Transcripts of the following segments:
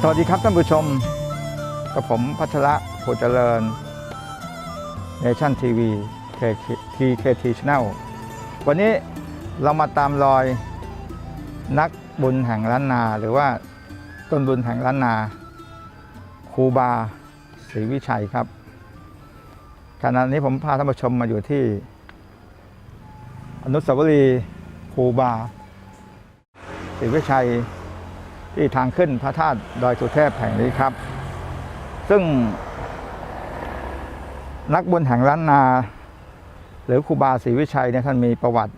สวัสดีครับท่านผู้ชมกับผมพัชระโพเจริญเนชั่นทีวีทีเคทีชแนลวันนี้เรามาตามรอยนักบุญแห่งล้านนา หรือว่าต้นบุญแห่งล้านนาครูบาศรีวิชัยครับขณะนี้ผมพาท่านผู้ชมมาอยู่ที่ อนุสาวรีย์ครูบาศรีวิชัย ที่ทางขึ้นพระธาตุดอยสุเทพแห่งนี้ครับ ซึ่ง นักบุญแห่งล้านนา หรือครูบาศรีวิชัยเนี่ยท่านมีประวัติ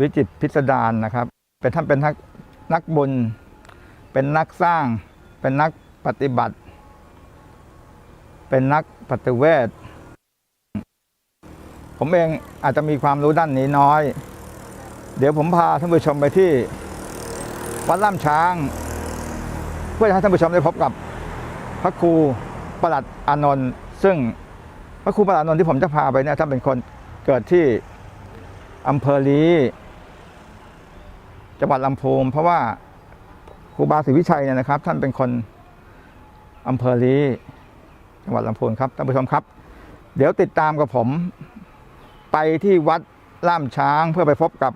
วิจิตพิสดารนะครับ เป็นท่านเป็นนักนักบุญ เป็นนักสร้าง เป็นนักปฏิบัติ เป็นนักปฏิเวทผมเองอาจจะมีความรู้ด้านนี้น้อย เดี๋ยวผมพาท่านผู้ชมไปที่ วัดล่ามช้าง เพื่อให้ท่านผู้ชมได้พบกับพระครูประหลัดอานนท์ซึ่งพระครูประหลัดอานนท์ที่ผมจะพาไปเนี่ยท่านเป็นคนเกิดที่อำเภอลีจังหวัดลำพูนเพราะว่าครูบาศรีวิชัยเนี่ยนะครับ ท่านเป็นคนอำเภอลีจังหวัดลำพูนครับท่านผู้ชมครับ เดี๋ยวติดตามกับผมไปที่วัดล่ามช้างเพื่อไปพบกับ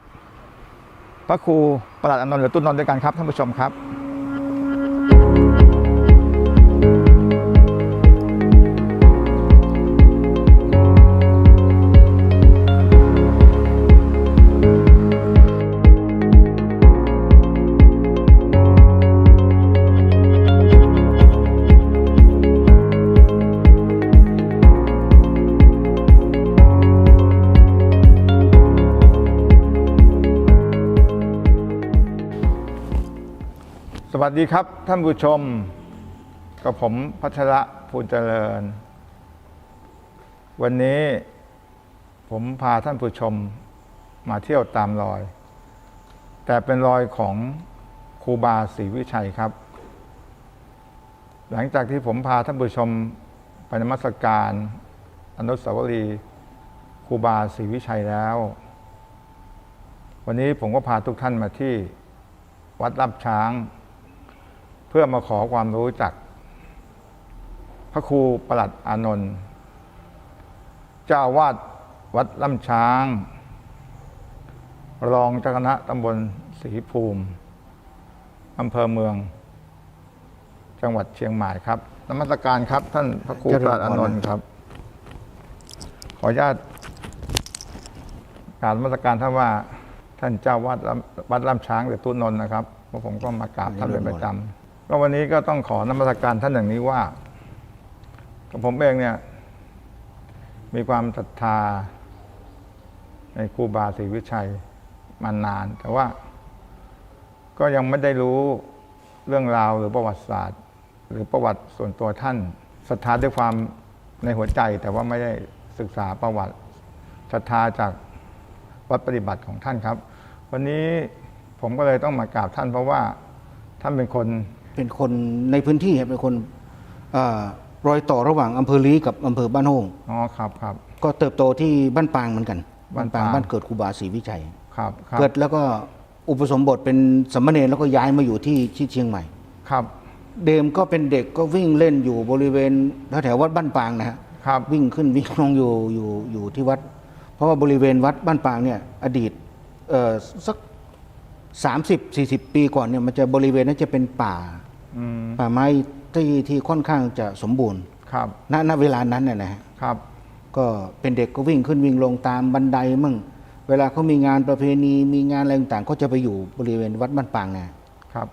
พระครูประหลัดอนนท์หรือตุ้นนนท์ด้วยกันครับท่านผู้ชมครับ วัสดีครับท่านผู้ชม กับผมพัชระภูลเจริญ วันนี้ผมพาท่านผู้ชมมาเที่ยวตามรอย แต่เป็นรอยของครูบาศรีวิชัยครับ หลังจากที่ผมพาท่านผู้ชมไปนมัสการอนุสาวรีย์ครูบาศรีวิชัยแล้ว วันนี้ผมก็พาทุกท่านมาที่วัดรับช้าง พื่อมาขอความรู้จาก พระครูประหลัดอานนท์เจ้าวาดวัดล่ำช้าง รองเจ้าคณะตำบลศรีภูมิอำเภอเมือง จังหวัดเชียงใหม่ครับนมัสการครับ ท่านพระครูประหลัดอานนท์ครับ ขออนุญาตการนมัสการท่านว่าท่านเจ้าวาดวัดล่ำช้างหรือตุนนนท์นะครับเพราะผมก็มากราบท่านเป็นประจำ ก็วันนี้ก็ต้องขอนมัสการท่านอย่างนี้ว่ากับผมเองเนี่ย มีความศรัทธา ในครูบาศรีวิชัยมานาน แต่ว่า ก็ยังไม่ได้รู้เรื่องราวหรือประวัติศาสตร์ หรือประวัติส่วนตัวท่านศรัทธาด้วยความในหัวใจ แต่ว่าไม่ได้ศึกษาประวัติศรัทธาจากวัดปฏิบัติของท่านครับ วันนี้ผมก็เลยต้องมากราบท่านเพราะว่าท่านเป็นคน เป็นคนในพื้นที่ครับเป็นคนเออรอยต่อระหว่างอำเภอลีกับอำเภอบ้านโฮงอ๋อครับครับ ก็เติบโตที่บ้านปางเหมือนกันบ้านปาง บ้านเกิดครูบาศรีวิชัย ครับครับเกิดแล้วก็อุปสมบทเป็นสามเณรแล้วก็ย้ายมาอยู่ที่ที่เชียงใหม่ ครับเดิมก็เป็นเด็กก็วิ่งเล่นอยู่บริเวณแถวๆวัดบ้านปางนะฮะ ครับ วิ่งขึ้นวิ่งลงอยู่อยู่อยู่ที่วัด เพราะว่าบริเวณวัดบ้านปางเนี่ยอดีตเอ่อสักสามสิบสี่สิบปีก่อนเนี่ยมันจะบริเวณนั้นจะเป็นป่าอืม ป่าไม้ที่ที่ค่อนข้างจะสมบูรณ์ครับณณเวลานั้นน่ะนะฮะครับ ก็เป็นเด็กก็วิ่งขึ้นวิ่งลงตามบันไดมั่งเวลาเขามีงานประเพณีมีงานอะไรต่างๆ ก็จะไปอยู่บริเวณวัดบ้านปางนาครับ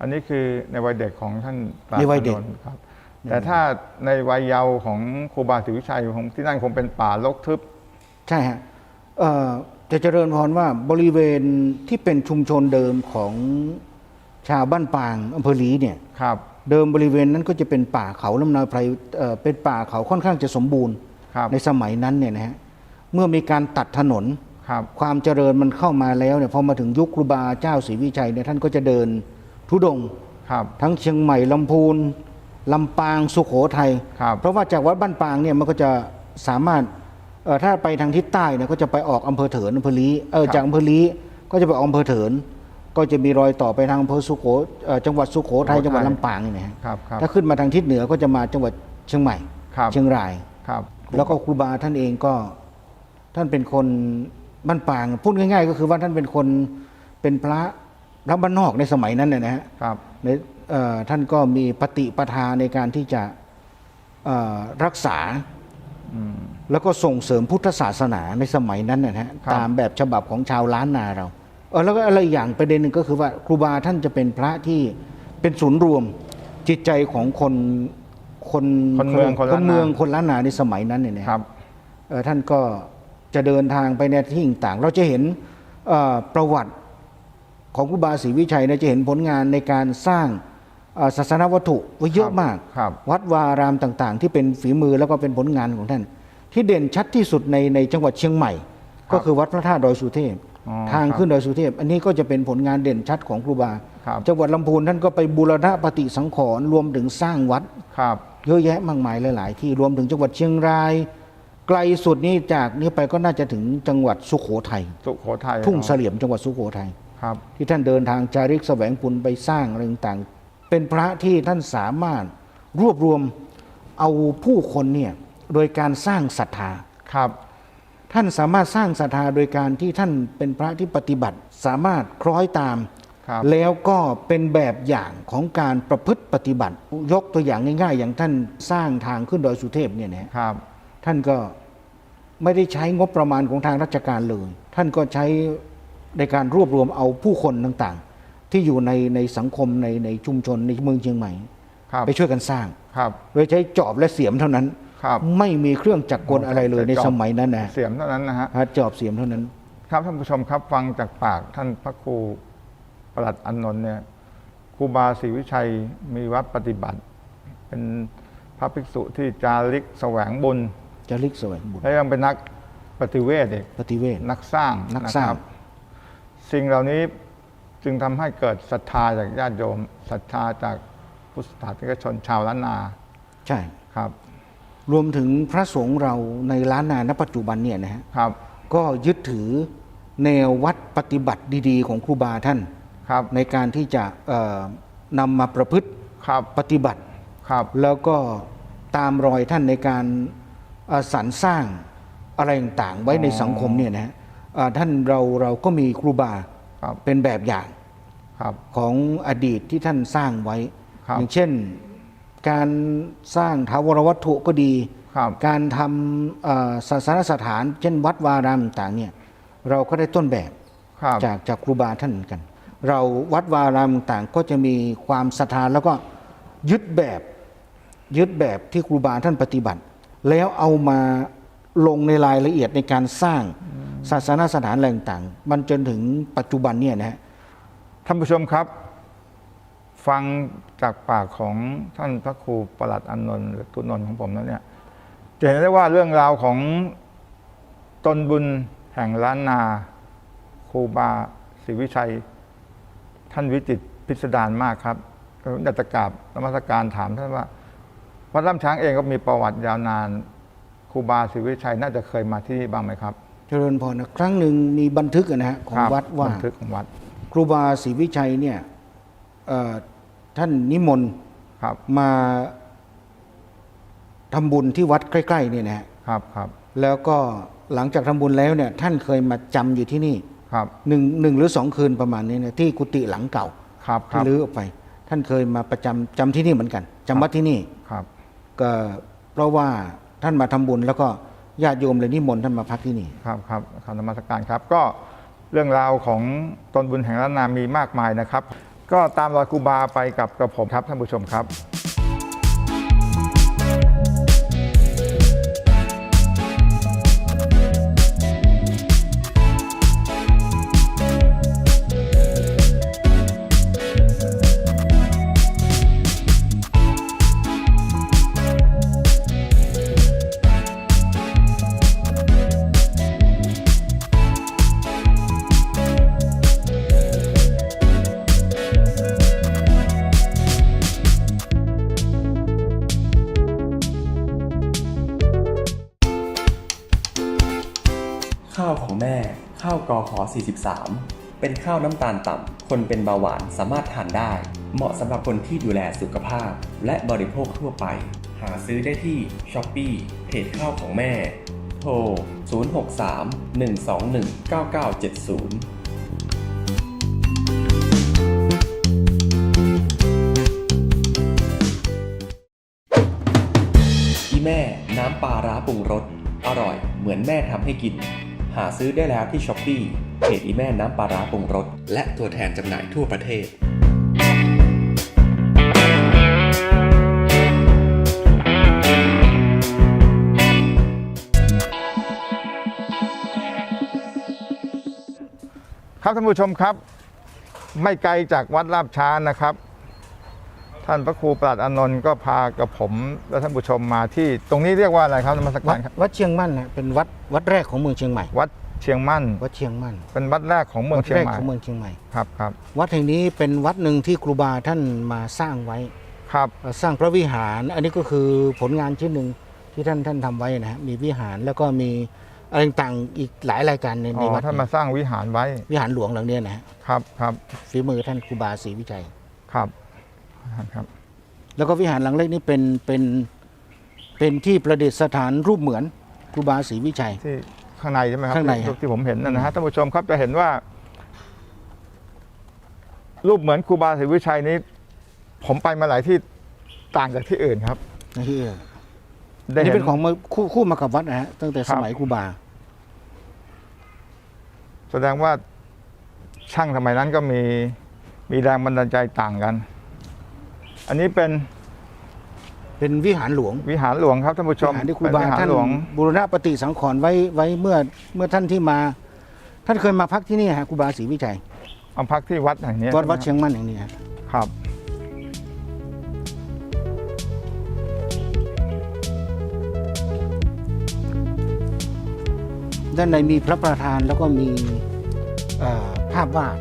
อันนี้คือในวัยเด็กของท่านปราบในวัยเด็กอานนท์ครับ แต่ถ้าในวัยเยาว์ของครูบาศรีวิชัยของที่นั่นคงเป็นป่ารกทึบ ใช่ฮะเอ่อจะเจริญพรว่าบริเวณที่เป็นชุมชนเดิมของ ชาวบ้านปางอำเภอลีเนี่ยครับ เดิมบริเวณนั้นก็จะเป็นป่าเขาลำนาไพรเอ่อเป็นป่าเขาค่อนข้างจะสมบูรณ์ ครับ ในสมัยนั้นเนี่ยนะฮะเมื่อมีการตัดถนน ครับ ความเจริญมันเข้ามาแล้วเนี่ยพอมาถึงยุคครูบาเจ้าศรีวิชัยเนี่ยท่านก็จะเดินทุดงค์ครับ ทั้งเชียงใหม่ลำพูนลำปางสุโขทัยครับ เพราะว่าจากวัดบ้านปางเนี่ยมันก็จะสามารถเอ่อถ้าไปทางทิศใต้เนี่ยก็จะไปออกอำเภอเถินอำเภอลีเออครับจากอำเภอลีก็จะไปออกอำเภอเถิน ก็จะมีรอยต่อไปทางอำเภอสุโขเอ่อจังหวัดสุโขทัยจังหวัดลำปางนี่นะฮะครับครับถ้าขึ้นมาทางทิศเหนือก็จะมาจังหวัดเชียงใหม่ครับเชียงรายครับ แล้วก็ครูบาท่านเองก็ท่านเป็นคนบ้านปางพูดง่ายๆ ก็คือว่าท่านเป็นคนเป็นพระพระบ้านนอกในสมัยนั้นนะนะฮะครับในเอ่อท่านก็มีปฏิปทาในการที่จะเอ่อรักษาอืมแล้วก็ส่งเสริมพุทธศาสนาในสมัยนั้นนะฮะครับตามแบบฉบับของชาวล้านนาเรา เออแล้วก็อะไรอย่างประเด็นหนึ่งก็คือว่าครูบาท่านจะเป็นพระที่เป็นศูนย์รวมจิตใจของคนคนคนเมืองคนล้านนา เมืองคนล้านนาในสมัยนั้นเนี่ยนะฮะครับ เอ่อท่านก็จะเดินทางไปในที่ต่างๆ เราจะเห็นเอ่อประวัติของครูบาศรีวิชัยเนี่ยจะเห็นผลงานในการสร้างเอ่อศาสนวัตถุไว้เยอะมาก ครับ วัดวาอารามต่างๆ ที่เป็นฝีมือแล้วก็เป็นผลงานของท่าน ที่เด่นชัดที่สุดในในจังหวัดเชียงใหม่ ก็คือวัดพระธาตุดอยสุเทพอ๋อ ทางครับขึ้นดอยสุเทพ อันนี้ก็จะเป็นผลงานเด่นชัดของครูบาครับจังหวัดลำพูนท่านก็ไปบูรณะปฏิสังขรณ์รวมถึงสร้างวัดครับเยอะแยะมากมายหลาย ๆ ที่รวมถึงจังหวัดเชียงราย ไกลสุดนี่จากนี้ไปก็น่าจะถึงจังหวัดสุโขทัยสุโขทัยทุ่งเสลี่ยมจังหวัดสุโขทัยครับ ที่ท่านเดินทางจาริกแสวงบุญไปสร้างอะไรต่างๆเป็นพระที่ท่านสามารถรวบรวมเอาผู้คนเนี่ยโดยการสร้างศรัทธาครับ ท่านสามารถสร้างศรัทธาโดยการที่ท่านเป็นพระที่ปฏิบัติ สามารถคล้อยตามครับแล้วก็เป็นแบบอย่างของการประพฤติปฏิบัติ ยกตัวอย่างง่ายๆ อย่างท่านสร้างทางขึ้นดอยสุเทพเนี่ยนะฮะครับท่านก็ไม่ได้ใช้งบประมาณของทางราชการเลย ท่านก็ใช้ในการรวบรวมเอาผู้คนต่างๆ ที่อยู่ในในสังคมในในชุมชนในเมืองเชียงใหม่ครับไปช่วยกันสร้างครับโดยใช้จอบและเสียมเท่านั้นครับ ไม่มีเครื่องจักรกลอะไรเลยในสมัยนั้นนะเสียมเท่านั้นนะฮะฮะจอบเสียมเท่านั้น ครับท่านผู้ชมครับฟังจากปากท่านพระครูประหลัดอานนท์เนี่ยครูบาศรีวิชัยมีวัดปฏิบัติ เป็นพระภิกษุที่จาริกแสวงบุญจะลิกแสวงบุญและยังเป็นนักปฏิเวทอีกปฏิเวทนักสร้างนักสร้างะคบสิ่งเหล่านี้จึงทำให้เกิดศรัทธาจากญาติโยมศรัทธาจากพุทธศาสนิกชนชาวล้านนา ใช่ครับ รวมถึงพระสงฆ์เราในล้านนาณปัจจุบันเนี่ยนะฮะครับ ก็ยึดถือแนววัดปฏิบัติดี ๆ ของครูบาท่านครับในการที่จะเอ่อนำมาประพฤติครับปฏิบัติครับแล้วก็ตามรอยท่านในการเอ่อสรรสร้างอะไรต่างๆไว้ในสังคมเนี่ยนะฮะเอ่อท่านเราเราก็มีครูบาครับเป็นแบบอย่างครับของอดีตที่ท่านสร้างไว้ครับอย่างเช่น การสร้างถาวรวัตถุก็ดีครับการทำเอ่อศาสนสถาน เช่นวัดวารามต่างๆเนี่ยเราก็ได้ต้นแบบครับจากจากครูบาท่านเหมือนกัน เราวัดวารามต่างๆก็จะมีความศรัทธาแล้วก็ยึดแบบยึดแบบที่ครูบาท่านปฏิบัติ แล้วเอามาลงในรายละเอียดในการสร้างศาสนสถานอะไรต่างๆมันจนถึงปัจจุบันเนี่ยนะฮะท่านผู้ชมครับ ฟังจากปากของท่านพระครูประหลัดอานนท์หรือตุนนท์ของผมแล้วเนี่ยจะเห็นได้ว่าเรื่องราวของตนบุญแห่งล้านนาครูบาศรีวิชัย ท่านวิจิตรพิสดารมากครับผมอยากจะกราบนมัสการถามท่านว่าวัดล่ำช้างเองก็มีประวัติยาวนานครูบาศรีวิชัยน่าจะเคยมาที่นี่บ้างไหมครับ เจริญพรนะครั้งหนึ่งมีบันทึกอะนะฮะของครับวัดว่าบันทึกของวัด ครูบาศรีวิชัยเนี่ยเอ่อ ท่านนิมนต์ครับมาทำบุญที่วัดใกล้ๆเนี่ยนะฮะครับครับ แล้วก็หลังจากทำบุญแล้วเนี่ย ท่านเคยมาจำอยู่ที่นี่ครับหนึ่งหนึ่งหรือสองคืนประมาณนี้นะที่กุฏิหลังเก่าครับคที่รับรื้อออกไป ท่านเคยมาประจำจำที่นี่เหมือนกันจำวัดที่นี่ครับก็เพราะว่าท่านมาทำบุญแล้วก็ญาติโยมเลยนิมนต์ท่านมาพักที่นี่ครับครับคำนมัสการครับ ก็เรื่องราวของตนบุญแห่งล้านนามีมากมายนะครับ ก็ตามรอยครูบาไปกับกระผมครับท่านผู้ชมครับ ขอ 43 เป็นข้าวน้ำตาลต่ำ คนเป็นเบาหวานสามารถทานได้ เหมาะสำหรับคนที่ดูแลสุขภาพ และบริโภคทั่วไป หาซื้อได้ที่ s h อ p e e เพจข้าวของแม่ โทร 063 121 9970อีแม่น้ำปลาร้าปรุงรส อร่อยเหมือนแม่ทำให้กิน หาซื้อได้แล้วที่ช้อปปี้เพจอีแม่น้ำปลาร้าปรุงรส และตัวแทนจำหน่ายทั่วประเทศ ครับท่านผู้ชมครับ ไม่ไกลจากวัดลาบช้างนะครับ ท่านพระครูปลัดอานนท์ก็พากับผมและท่านผู้ชมมาที่ ตรงนี้เรียกว่าอะไรครับนมัสวักาดรครับ วัดเชียงมั่นนะเป็นวัดวัดแรกของเมืองเชียงใหม่ วัดเชียงมั่น วัดเชียงมั่นเป็นวัดแรกของเมืองวัดเชียงแรกใหม่ของเมืองเชียงใหม่ ครับครับวัดแห่งนี้เป็นวัดหนึ่งที่ครูบาท่านมาสร้างไว้ครับเอ่อสร้างพระวิหาร อันนี้ก็คือผลงานชิ้นหนึ่งที่ท่านท่านทำไว้นะฮะมีวิหารแล้วก็มีอะไรต่างๆอีกหลายรายการในอ๋ในอวัดท่านมาสร้างวิหารไว้วิหารหลวงหลังเนี้ยนะฮะครับครับฝีมือท่านครูบาศรีวิจัย ครับ ครับ แล้วก็วิหารหลังเล็กนี่เป็นเป็นเป็นที่ประดิษฐานรูปเหมือนครูบาศรีวิชัย ที่ข้างในใช่ไหมครับข้างในรูปที่ผมเห็นนะฮะท่านผู้ชมครับจะเห็นว่า รูปเหมือนครูบาศรีวิชัยนี้ ผมไปมาหลายที่ต่างจากที่อื่นครับนะที่เออได้อันเห็นี้นเป็นของมาคู่คู่มากับวัดนะฮะตั้งแต่ครัสบมัยครูบา แสดงว่าช่างสมัยนั้นก็มีมีแรงบันดาลใจต่างกัน อันนี้เป็นเป็นวิหารหลวงวิหารหลวงครับท่านผู้ชวิมหารที่ครูเป็นบาวิหารท่านหลวงบูรณปฏิสังขรณ์ไว้ไว้เมื่อเมื่อท่านที่มา ท่านเคยมาพักที่นี่ฮะครูบาศรีวิชัยเอาพักที่วัดแห่งนี้วัดวัดใช่เชีไหมยงมั่นแห่งนี้ฮะครับ ด้านในมีพระประธานแล้วก็มีเอ่อภาพวาด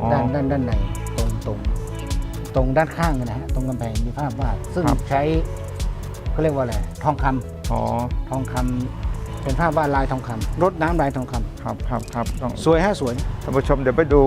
อ๋อ ด้านด้านด้านในตรงตรง ตรงด้านข้างนะฮะตรงกำแพงมีภาพวาดซึ่งครับ ใช้เขาเรียกว่าอะไรทองคำอ๋อทองคำเป็นภาพวาดลายทองคำรดน้ำลายทองคำครับครับครับต้องสวยฮะสวยท่านผู้ชมเดี๋ยวไปดู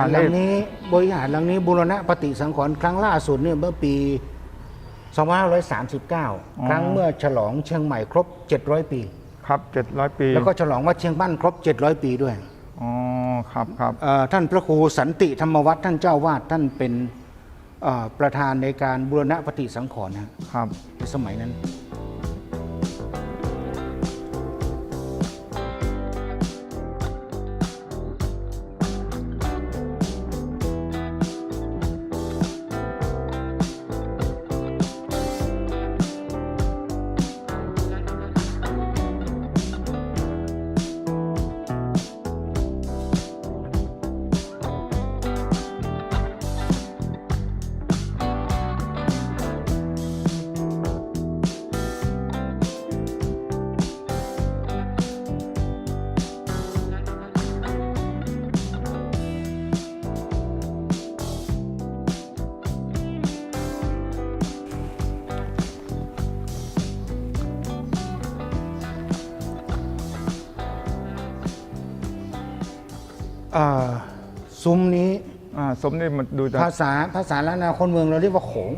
ารปาหเลลัศงนี้บริหารหลังนี้บูรณะปฏิสังขรณ์ครั้งล่าสุดเนี่ยเมื่อปี 2539 ครั้งเมื่อฉลองเชียงใหม่ครบ 700 ปี ครับเจ็ดร้อยปี แล้วก็ฉลองวัดเชียงมั่นครบ 700 ปีด้วยอ๋อครับครับเอ่อท่านพระครูสันติธรรมวัฒน์ท่านเจ้าวาดท่านเป็นเอ่อประธานในการบูรณะปฏิสังขรณ์นะครับในสมัยนั้น ซุ้มนี้อ่าสมนี่มันดูจากภาษาภาษาล้านนาคนเมืองเราเรียกว่าโขง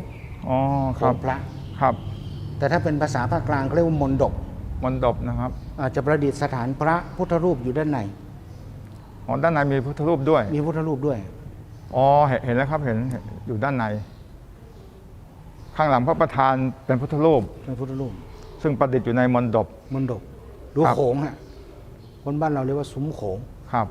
อ๋อโขครับงพระ ครับแต่ถ้าเป็นภาษาภาคกลางเขาเรียกว่ามนดบมนดบนะครับอาจจะประดิษฐานพระพุทธรูปอยู่ด้านใน อ๋อด้านในมีพุทธรูปด้วยมีพุทธรูปด้วย อ๋อเห็นเห็นแล้วครับเห็นเห็นอยู่ด้านใน ข้างหลังพระประธานเป็นพุทธรูป เป็นพุทธรูปซึ่งประดิษฐ์อยู่ในมนดบ มนดบหรือครับ โขงฮะคนบ้านเราเรียกว่าซุ้มโขง ครับ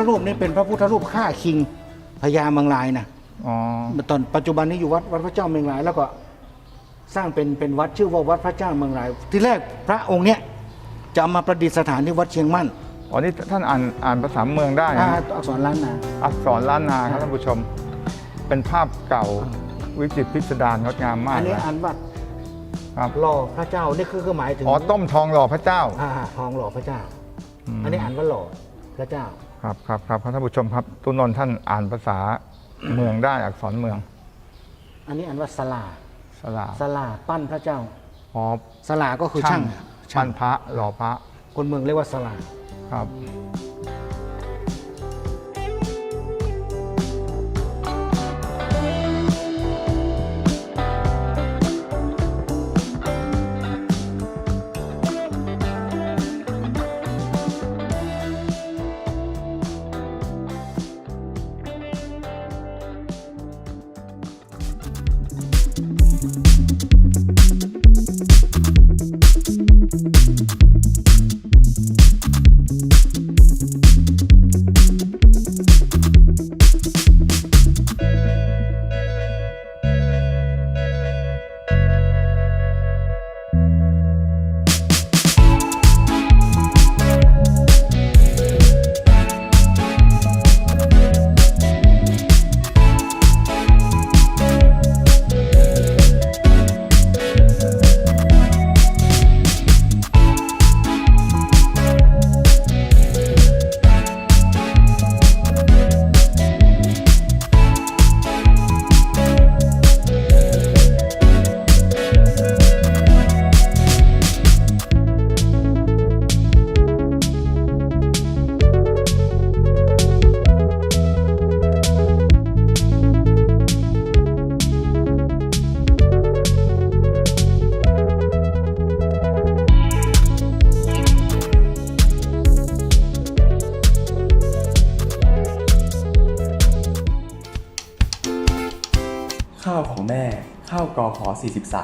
ธรูปนี่เป็นพระพุทธรูปฆ่าคิงพญาเมืองลายนะอ๋อตอนปัจจุบันนี้อยู่วัดวัดพระเจ้าเมืองลาย แล้วก็สร้างเป็นเป็นวัดชื่อว่าวัดพระเจ้าเมืองลาย ที่แรกพระองค์เนี้ยจะเอามาประดิษฐานที่วัดเชียงมั่นอ๋อนี่ท่านอ่านอ่านภาษาเมืองได้อ่านะอักษรล้านนาอักษรล้านนาครับท่านผู้ชม เป็นภาพเก่าวิจิตรพิสดารงดงามมากอันนี้เลยอ่านว่าครับหล่อพระเจ้านี่คือคือหมายถึงอ๋อต้มทองหล่อพระเจ้าอ่าทองหล่อพระเจ้ามอันนี้อ่านว่าหล่อพระเจ้า ครับครับครับท่านผู้ชมครับตุนนท์ท่านอ่านภาษาเมืองได้อักษรเมือง อันนี้อ่านว่าสลาสลาสลาปั้นพระเจ้าอ๋อสลาก็คือช่างปั้นพระหล่อพระ คนเมืองเรียกว่าสลาครับ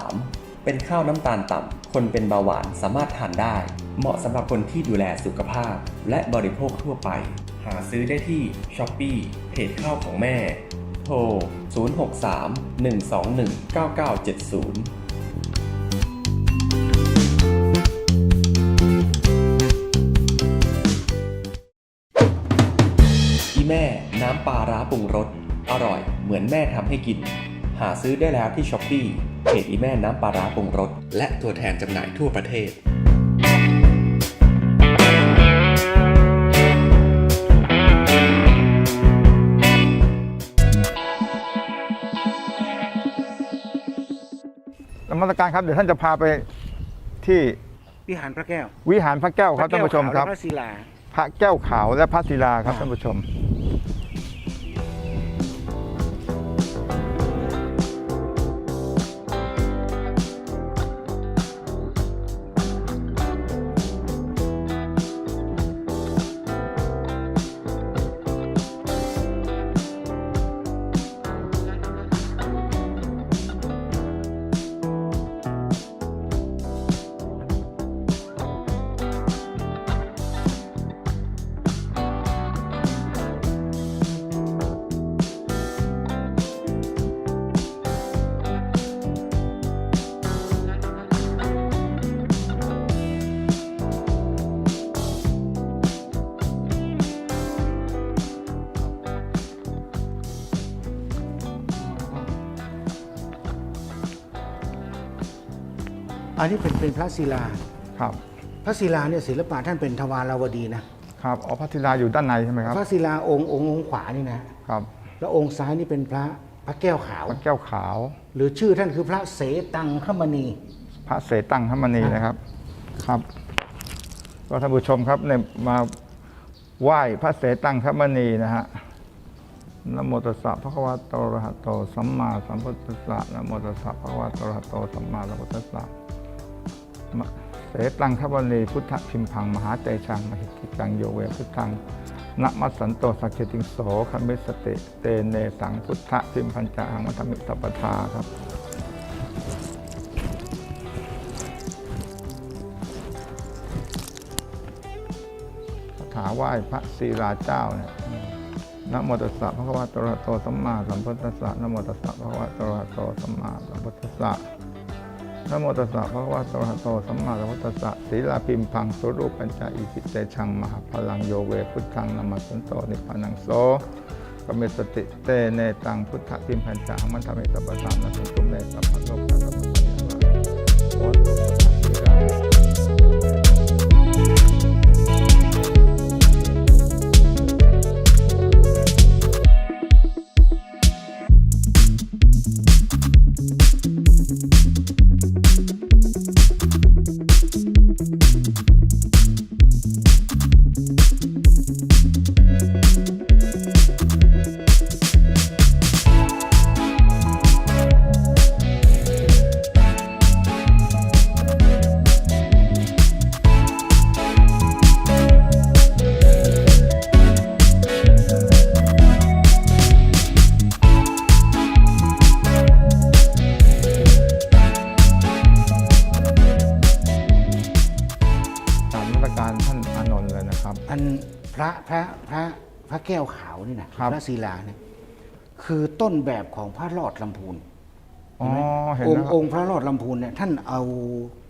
43 เป็นข้าวน้ำตาลต่ำ คนเป็นเบาหวานสามารถทานได้ เหมาะสำหรับคนที่ดูแลสุขภาพ และบริโภคทั่วไป หาซื้อได้ที่ s h อ p e e เพจข้าวของแม่ โทร 063 121 9970อีแม่ น้ำปลาร้าปรุงรส อร่อยเหมือนแม่ทำให้กิน หาซื้อได้แล้วที่ช้อปปี้เพจอีแม่น้ำปลาร้าปรุงรส และตัวแทนจำหน่ายทั่วประเทศ นมัสการครับ เดี๋ยวท่านจะพาไปที่วิหารพระแก้ววิหารพระแก้วครับท่านผู้ชมครับ พระศิลา พระแก้วขาวและพระศิลาครับอ่าท่านผู้ชม นนี้เป็นเป็นพระศิลา ครับ พระศิลาเนี่ยศิลปะท่านเป็นทวาราวดีนะครับอ๋อพระธิดาอยู่ด้านในใช่ไหมครับ พระศิลาองค์องค์องค์ขวานี่นะครับ แล้วองค์ซ้ายนี่เป็นพระพระแก้วขาว พระแก้วขาว หรือชื่อท่านคือพระเสตังคมณี พระเสตังคมณีนะครับ ครับก็ท่านผู้ชมครับเนี่ยมาไหว้พระเสตังคมณีนะฮะนะโมตัสสะภะคะวะโตอะระหะโตสัมมาสัมพุทธัสสะนะโมตัสสะภะคะวะโตอะระหะโตสัมมาสัมพุทธัสสะมะ เสตังคมณีพุทธพิมพัง มหาเตชังมหิติกังโยเวพุทธังนะมัสสันโตสักเจติงโสคัมเมสติเตเนสังพุทธพิมพันจาหังมัทมิตปทาครับคาถาไหว้พระศิราเจ้าเนี่ยนะโมตัสสะพระคะวะโตระโตสัมมาสัมพุทธัสสะนะโมตัสสะพระคะวะโตระโตสัมมาสัมพุทธัสสะ นะโมตัสสะพระคะวะโตอะระหะโตสัมมาสัมพุทธัสสะศีลาพิมพังสุรูปัญจอิสิเตชังมหาพลังโยเวพุทธังนามัสสันโตนิพพานังโสกเมสติเตเนตังพุทธพิมพันจามันทำให้ตัปปะสานะสันตุเมสัพพะโลกะสัพพะสัยวะปัญญา พระพระพระพระแก้วขาวนี่นะครับ พระศิลาเนี่ยคือต้นแบบของพระรอดลำพูนอ๋อเห็นองแล้วค์คอรับงค์พระรอดลำพูนเนี่ยท่านเอา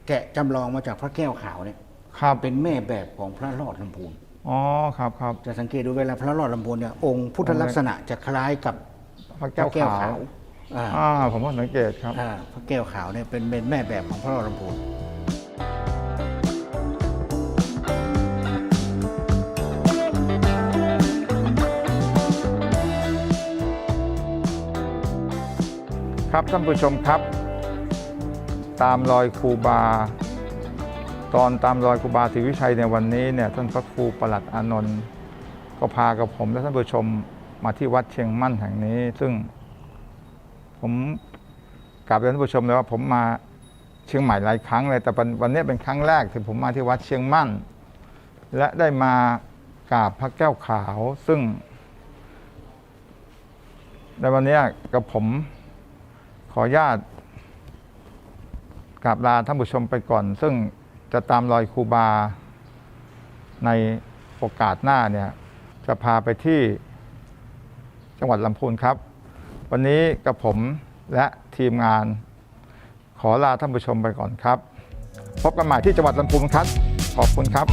แกะจำลองมาจากพระแก้วขาวเนี่ยครับเป็นแม่แบบของพระรอดลำพูน อ๋อครับครับ จะสังเกตดูเวลาพระรอดลำพูนเนี่ยองค์พุทธลักษณะจะคล้ายกับพระแก้วขาว อ่าอ่าผมก็สังเกตครับ อ่าพระแก้วขาวเนี่ยเป็นเป็นแม่แบบของพระรอดลำพูน ครับท่านผู้ชมครับ ตามรอยครูบา ตอนตามรอยครูบาศรีวิชัยในวันนี้เนี่ยท่านพระครูประหลัดอานนท์ก็พากับผมและท่านผู้ชมมาที่วัดเชียงมั่นแห่งนี้ ซึ่งผมกลับเรียนท่านผู้ชมเลยว่าผมมาเชียงใหม่หลายครั้งเลยแต่วันนี้เป็นครั้งแรกที่ผมมาที่วัดเชียงมั่น และได้มากราบพระแก้วขาวซึ่งในวันนี้กับผม ออนุญาตกราบลาท่านผู้ชมไปก่อน ซึ่งจะตามรอยครูบา ในโอกาสหน้าเนี่ยจะพาไปที่จังหวัดลำพูนครับ วันนี้กับผมและทีมงาน ขอลาท่านผู้ชมไปก่อนครับ พบกันใหม่ที่จังหวัดลำพูนครับ ขอบคุณครับ